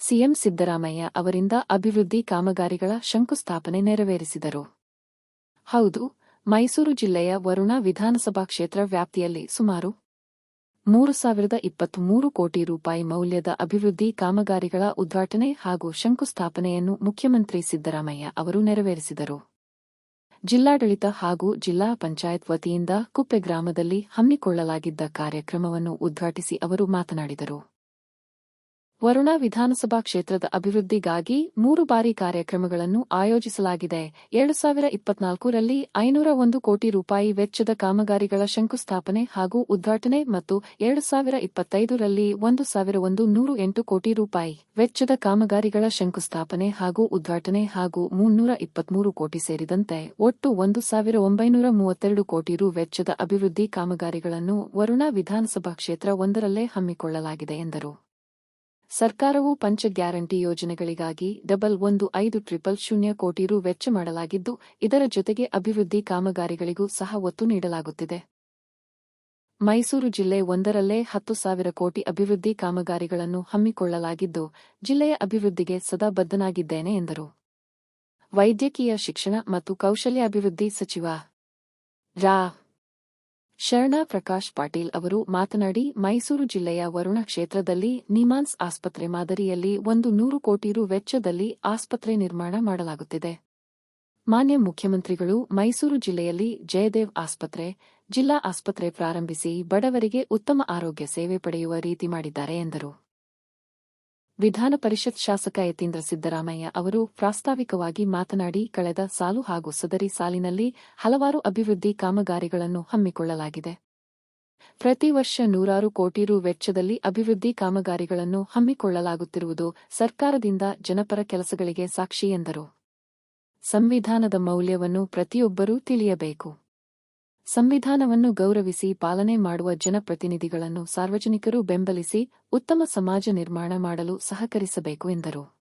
CM Siddaramaiah ಅವರಿಂದ ಅಭಿವೃದ್ಧಿ ಕಾಮಗಾರಿಗಳ ಶಂಕುಸ್ಥಾಪನೆ ನೆರವೇರಿಸಿದರು. ಹೌದು, ಮೈಸೂರು ಜಿಲ್ಲೆಯ ವರುಣ ವಿಧಾನಸಭಾ ಕ್ಷೇತ್ರ ವ್ಯಾಪ್ತಿಯಲ್ಲಿ ಸುಮಾರು ಮೂರು ಸಾವಿರದ ಇಪ್ಪತ್ಮೂರು ಕೋಟಿ ರೂಪಾಯಿ ಮೌಲ್ಯದ ಅಭಿವೃದ್ಧಿ ಕಾಮಗಾರಿಗಳ ಉದ್ಘಾಟನೆ ಹಾಗೂ ಶಂಕುಸ್ಥಾಪನೆಯನ್ನು ಮುಖ್ಯಮಂತ್ರಿ ಸಿದ್ದರಾಮಯ್ಯ ಅವರು ನೆರವೇರಿಸಿದರು. ಜಿಲ್ಲಾಡಳಿತ ಹಾಗೂ ಜಿಲ್ಲಾ ಪಂಚಾಯತ್ ವತಿಯಿಂದ ಕುಪ್ಪೆ ಗ್ರಾಮದಲ್ಲಿ ಹಮ್ಮಿಕೊಳ್ಳಲಾಗಿದ್ದ ಕಾರ್ಯಕ್ರಮವನ್ನು ಉದ್ಘಾಟಿಸಿ ಅವರು ಮಾತನಾಡಿದರು. ವರುಣಾ ವಿಧಾನಸಭಾ ಕ್ಷೇತ್ರದ ಅಭಿವೃದ್ಧಿಗಾಗಿ ಮೂರು ಬಾರಿ ಕಾರ್ಯಕ್ರಮಗಳನ್ನು ಆಯೋಜಿಸಲಾಗಿದೆ. ಎರಡು ಸಾವಿರ ಇಪ್ಪತ್ನಾಲ್ಕರಲ್ಲಿ ಐನೂರ ಒಂದು ಕೋಟಿ ರೂಪಾಯಿ ವೆಚ್ಚದ ಕಾಮಗಾರಿಗಳ ಶಂಕುಸ್ಥಾಪನೆ ಹಾಗೂ ಉದ್ಘಾಟನೆ ಮತ್ತು ಎರಡು ಸಾವಿರ ಇಪ್ಪತ್ತೈದರಲ್ಲಿ ಒಂದು ಸಾವಿರ ಒಂದು ನೂರು ಎಂಟು ಕೋಟಿ ರೂಪಾಯಿ ವೆಚ್ಚದ ಕಾಮಗಾರಿಗಳ ಶಂಕುಸ್ಥಾಪನೆ ಹಾಗೂ ಉದ್ಘಾಟನೆ ಹಾಗೂ ಮುನ್ನೂರ ಇಪ್ಪತ್ಮೂರು ಕೋಟಿ ಸೇರಿದಂತೆ ಒಟ್ಟು ಒಂದು ಸಾವಿರ ಒಂಬೈನೂರ ಮೂವತ್ತೆರಡು ಕೋಟಿ ರು ವೆಚ್ಚದ ಅಭಿವೃದ್ಧಿ ಕಾಮಗಾರಿಗಳನ್ನು ವರುಣಾ ವಿಧಾನಸಭಾ ಕ್ಷೇತ್ರ ಒಂದರಲ್ಲೇ ಹಮ್ಮಿಕೊಳ್ಳಲಾಗಿದೆ ಎಂದರು. ಸರ್ಕಾರವು ಪಂಚ ಗ್ಯಾರಂಟಿ ಯೋಜನೆಗಳಿಗಾಗಿ ಡಬಲ್ ಒಂದು ಐದು ಟ್ರಿಪಲ್ ಶೂನ್ಯ ಕೋಟಿ ರು ವೆಚ್ಚ ಮಾಡಲಾಗಿದ್ದು, ಇದರ ಜೊತೆಗೆ ಅಭಿವೃದ್ಧಿ ಕಾಮಗಾರಿಗಳಿಗೂ ಸಹ ಒತ್ತು ನೀಡಲಾಗುತ್ತಿದೆ. ಮೈಸೂರು ಜಿಲ್ಲೆ ಒಂದರಲ್ಲೇ ಹತ್ತು ಸಾವಿರ ಕೋಟಿ ಅಭಿವೃದ್ಧಿ ಕಾಮಗಾರಿಗಳನ್ನು ಹಮ್ಮಿಕೊಳ್ಳಲಾಗಿದ್ದು, ಜಿಲ್ಲೆಯ ಅಭಿವೃದ್ಧಿಗೆ ಸದಾ ಬದ್ಧನಾಗಿದ್ದೇನೆ ಎಂದರು. ವೈದ್ಯಕೀಯ ಶಿಕ್ಷಣ ಮತ್ತು ಕೌಶಲ್ಯಾಭಿವೃದ್ಧಿ ಸಚಿವ ರಾ. ಶರಣ ಪ್ರಕಾಶ್ ಪಾಟೀಲ್ ಅವರು ಮಾತನಾಡಿ, ಮೈಸೂರು ಜಿಲ್ಲೆಯ ವರುಣ ಕ್ಷೇತ್ರದಲ್ಲಿ ನಿಮಾನ್ಸ್ ಆಸ್ಪತ್ರೆ ಮಾದರಿಯಲ್ಲಿ ಒಂದು ನೂರು ಕೋಟಿ ರು ವೆಚ್ಚದಲ್ಲಿ ಆಸ್ಪತ್ರೆ ನಿರ್ಮಾಣ ಮಾಡಲಾಗುತ್ತಿದೆ. ಮಾನ್ಯ ಮುಖ್ಯಮಂತ್ರಿಗಳು, ಮೈಸೂರು ಜಿಲ್ಲೆಯಲ್ಲಿ ಜಯದೇವ್ ಆಸ್ಪತ್ರೆ, ಜಿಲ್ಲಾ ಆಸ್ಪತ್ರೆ ಪ್ರಾರಂಭಿಸಿ ಬಡವರಿಗೆ ಉತ್ತಮ ಆರೋಗ್ಯ ಸೇವೆ ಪಡೆಯುವ ರೀತಿ ಮಾಡಿದ್ದಾರೆ ಎಂದರು. ವಿಧಾನ ಪರಿಷತ್ ಶಾಸಕ ಯತೀಂದ್ರ ಸಿದ್ದರಾಮಯ್ಯ ಅವರು ಪ್ರಾಸ್ತಾವಿಕವಾಗಿ ಮಾತನಾಡಿ, ಕಳೆದ ಸಾಲು ಹಾಗೂ ಸದರಿ ಸಾಲಿನಲ್ಲಿ ಹಲವಾರು ಅಭಿವೃದ್ಧಿ ಕಾಮಗಾರಿಗಳನ್ನು ಹಮ್ಮಿಕೊಳ್ಳಲಾಗಿದೆ. ಪ್ರತಿ ವರ್ಷ ನೂರಾರು ಕೋಟಿ ರು ವೆಚ್ಚದಲ್ಲಿ ಅಭಿವೃದ್ಧಿ ಕಾಮಗಾರಿಗಳನ್ನು ಹಮ್ಮಿಕೊಳ್ಳಲಾಗುತ್ತಿರುವುದು ಸರ್ಕಾರದಿಂದ ಜನಪರ ಕೆಲಸಗಳಿಗೆ ಸಾಕ್ಷಿ ಎಂದರು. ಸಂವಿಧಾನದ ಮೌಲ್ಯವನ್ನು ಪ್ರತಿಯೊಬ್ಬರೂ ತಿಳಿಯಬೇಕು. ಸಂವಿಧಾನವನ್ನು ಗೌರವಿಸಿ ಪಾಲನೆ ಮಾಡುವ ಜನಪ್ರತಿನಿಧಿಗಳನ್ನು ಸಾರ್ವಜನಿಕರು ಬೆಂಬಲಿಸಿ ಉತ್ತಮ ಸಮಾಜ ನಿರ್ಮಾಣ ಮಾಡಲು ಸಹಕರಿಸಬೇಕು ಎಂದರು.